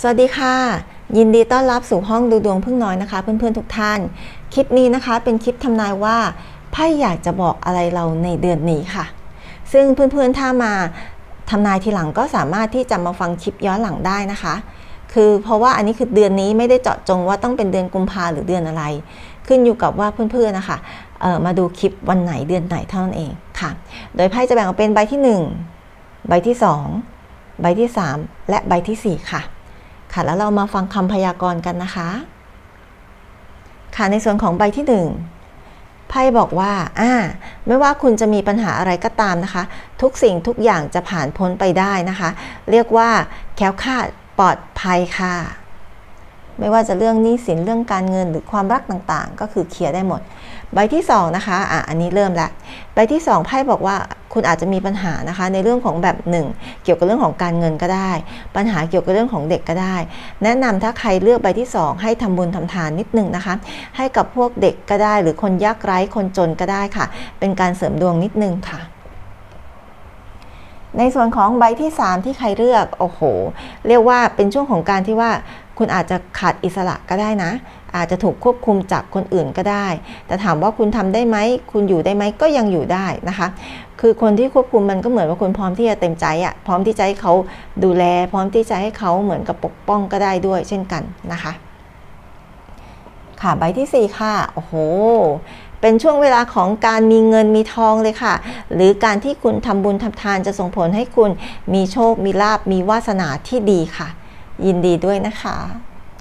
สวัสดีค่ะ ยินดีต้อนรับสู่ห้องดูดวงพึ่งน้อยนะคะ เพื่อนๆทุกท่าน คลิปนี้นะคะเป็นคลิปทำนายว่าไพ่อยากจะบอกอะไรเราในเดือนนี้ค่ะ ซึ่งเพื่อนๆถ้ามาทำนายทีหลังก็สามารถที่จะมาฟังคลิปย้อนหลังได้นะคะ คือเพราะว่าอันนี้คือเดือนนี้ไม่ได้เจาะจงว่าต้องเป็นเดือนกุมภาหรือเดือนอะไร ขึ้นอยู่กับว่าเพื่อนๆนะคะมาดูคลิปวันไหนเดือนไหนเท่านั้นเองค่ะ โดยไพ่จะแบ่งออกเป็นใบที่ 1 ใบที่ 2 ใบที่ 3 และใบทีสี่4 ค่ะ ค่ะ แล้วเรามาฟังคำพยากรณ์กันนะคะ ค่ะ ในส่วนของใบที่ 1 ไพ่บอกว่าอ่า ไม่ว่าคุณจะมีปัญหาอะไรก็ตามนะคะ ทุกสิ่งทุกอย่างจะผ่านพ้นไปได้นะคะ เรียกว่าแค้วคาดปลอดภัยค่ะ ไม่ว่าจะเรื่องหนี้สินเรื่องการเงินหรือความรักต่างๆ ก็คือเคลียร์ได้หมด ใบที่2นะคะ อะ อันนี้เริ่มละ ใบที่2ไพ่บอกว่า คุณอาจจะมีปัญหานะคะในเรื่องของแบบหนึ่งเกี่ยวกับเรื่องของการเงินก็ได้ ปัญหาเกี่ยวกับเรื่องของเด็กก็ได้ แนะนำถ้าใครเลือกใบที่ 2 ให้ทำบุญทำทานนิดนึงนะคะ ให้กับพวกเด็กก็ได้ หรือคนยากไร้คนจนก็ได้ค่ะ เป็นการเสริมดวงนิดนึงค่ะในส่วนของใบที่ 3 ที่ใครเลือก โอ้โห เรียกว่าเป็นช่วงของการที่ว่า คุณอาจจะขาดอิสระก็ได้นะ อาจจะถูกควบคุมจากคนอื่นก็ได้ แต่ถามว่าคุณทำได้ไหม คุณอยู่ได้ไหมก็ยังอยู่ได้นะคะ คือคนที่ควบคุมมันก็เหมือนว่าคุณพร้อมที่จะเต็มใจอะพร้อมที่จะให้เขาดูแล พร้อมที่จะให้เขาเหมือนกับปกป้องก็ได้ด้วย เช่นกันนะคะค่ะใบที่ 4 ค่ะ โอ้โห เป็นช่วงเวลาของการมีเงินมีทองเลยค่ะ หรือการที่คุณทำบุญทำทานจะส่งผลให้คุณมีโชค มีลาบ มีวาสนาที่ดีค่ะ ยินดีด้วยนะคะ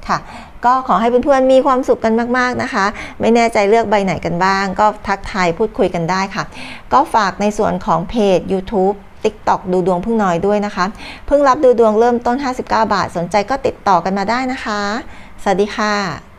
ค่ะ ก็ขอให้เพื่อนๆมีความสุขกันมากๆนะคะ ไม่แน่ใจเลือกใบไหนกันบ้าง ก็ทักทายพูดคุยกันได้ค่ะ ก็ฝากในส่วนของเพจ YouTube TikTok ดูดวงพึ่งน้อยด้วยนะคะ เพิ่งรับดูดวงเริ่มต้น 59 บาท สนใจก็ติดต่อกันมาได้นะคะ สวัสดีค่ะ